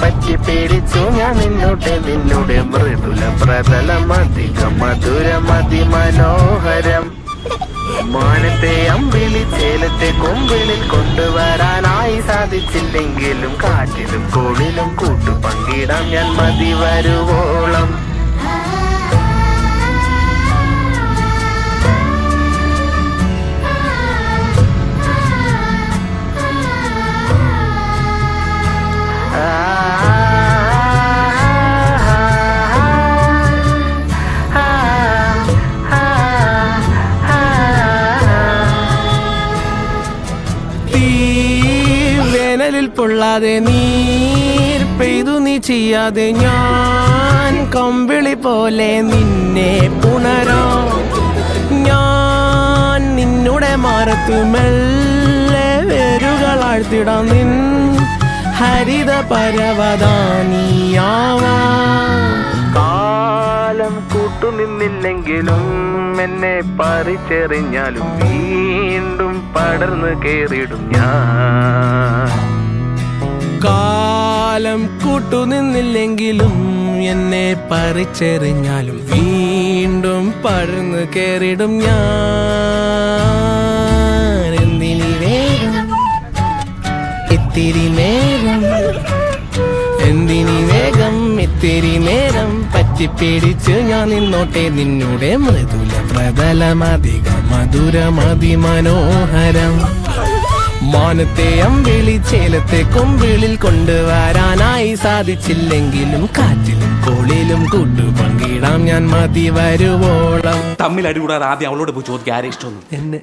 പറ്റി പേടിച്ചു ഞാൻ നിന്നോട്ട് നിന്നോട് മൃദുല പ്രതലമധികം മധുരമതി മനോഹരം മാനത്തെ അമ്പിളി ചേലത്തെ കൊമ്പിളിൽ കൊണ്ടുവരാനായി സാധിച്ചില്ലെങ്കിലും കാറ്റിലും കോളിലും കൂട്ടു പങ്കിടാം ഞാൻ മതി വരുവോളം. വേനലിൽ പൊള്ളാതെ നീർ നീ ചെയ്യാതെ ഞാൻ കമ്പിളി പോലെ നിന്നെ പുണരാം. ഞാൻ നിന്നുടെ മാറത്തു മെല്ലെ വേരുകളാഴ്ത്തിടാം നിൻ ഹരിത പരവതാനിയാവാം. കാലം കൂട്ടു കൂട്ടുനിന്നില്ലെങ്കിലും എന്നെ പറിച്ചെറിഞ്ഞാലും വീണ്ടും പടർന്നു കേറിടും ഞാൻ. കാലം കൂട്ടുനിന്നില്ലെങ്കിലും എന്നെ പറിച്ചെറിഞ്ഞാലും വീണ്ടും പഴന്നു കയറിടും ഞാൻ. എന്തിനി വേഗം ഇത്തിരി നേരം എന്തിനി വേഗം ഇത്തിരി നേരം പറ്റിപ്പിടിച്ച് ഞാൻ നിന്നോട്ടെ നിന്നുടെ മൃദുല പ്രതലമധികം മധുരമതി മനോഹരം മാനത്തെ അമ്പിളി ചേലത്തെ കൊമ്പിളിൽ കൊണ്ടുവരാനായി സാധിച്ചില്ലെങ്കിലും കാറ്റിലും കോളിലും കൂട്ടു പങ്കിടാം ഞാൻ മതി വരുവോളം. തമ്മിൽ അടികൂടാതെ ആദ്യം അവളോട് പോയി ചോദിക്കാൻ ആരെ ഇഷ്ടമൊന്നും? എന്നെ.